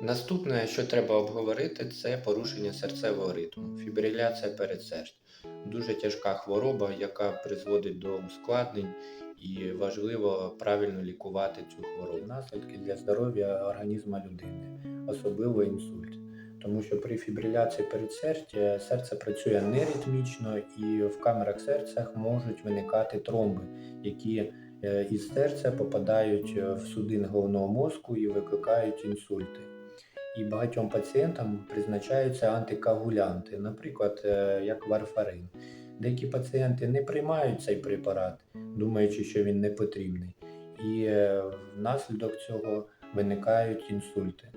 Наступне, що треба обговорити, це порушення серцевого ритму, фібриляція передсердь. Дуже тяжка хвороба, яка призводить до ускладнень, і важливо правильно лікувати цю хворобу. Наслідки для здоров'я організму людини, особливо інсульт. Тому що при фібриляції передсердя серце працює неритмічно і в камерах серця можуть виникати тромби, які е, із серця попадають е, в судин головного мозку і викликають інсульти. І багатьом пацієнтам призначаються антикоагулянти, наприклад, е, як варфарин. Деякі пацієнти не приймають цей препарат, думаючи, що він не потрібний, і е, внаслідок цього виникають інсульти.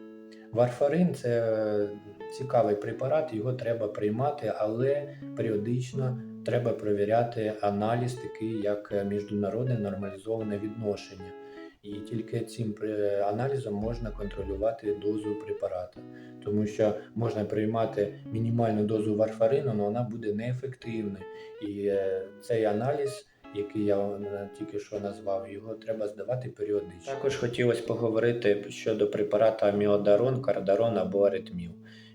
Варфарин це цікавий препарат, його треба приймати, але періодично треба перевіряти аналіз, такий як е, міжнародне нормалізоване відношення. І тільки цим е, аналізом можна контролювати дозу препарату, тому що можна приймати мінімальну дозу варфарину, але вона буде неефективною. І е, цей аналіз, який я е, тільки що назвав, його треба здавати періодично. Також хотілося поговорити щодо препарату аміодарон, кардарон або аритміл.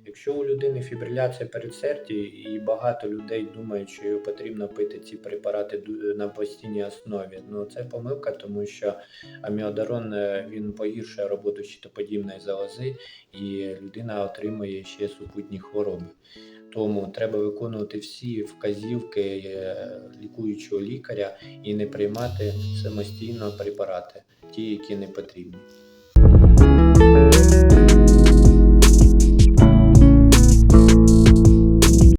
Якщо у людини фібриляція передсердя і багато людей думають, що його потрібно пити ці препарати на постійній основі, ну це помилка, тому що аміодарон е, він погіршує роботу щитоподібної залози, і людина отримує ще супутні хвороби. Тому треба виконувати всі вказівки е, лікуючого лікаря і не приймати самостійно препарати, ті, які не потрібні.